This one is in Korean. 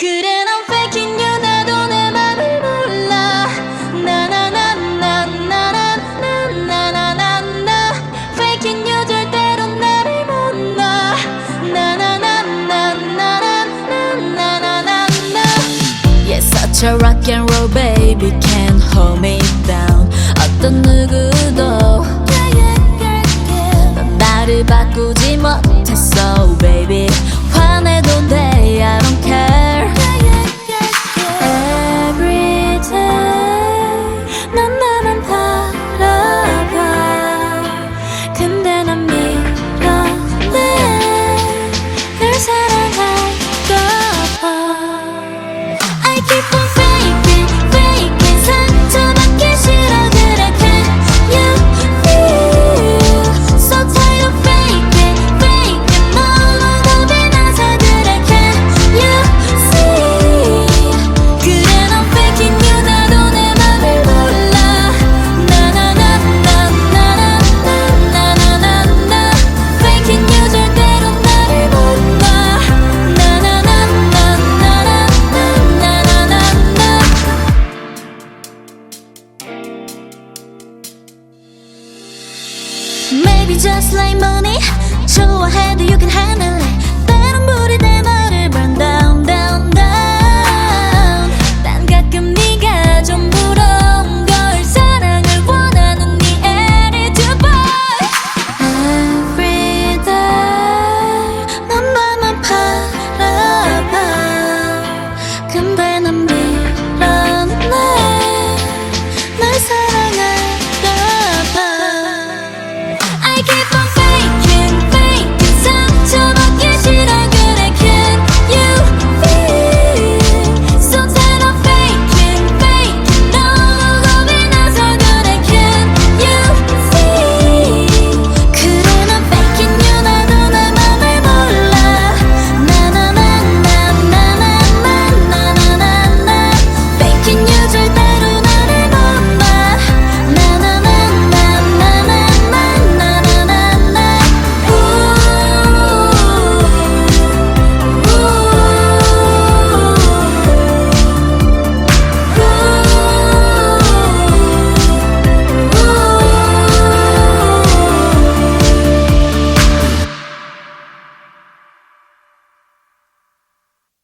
그래 난 faking you 나도 내 맘을 몰라 나나나나나나나나나나나 faking you 절대로 나를 못 놔 나나나나나나나나나나 Yeah such a rock and roll baby can't hold me down 어떤 누구도 넌 나를 바꾸지 못했어 baby Maybe just like money 좋아해도 you can handle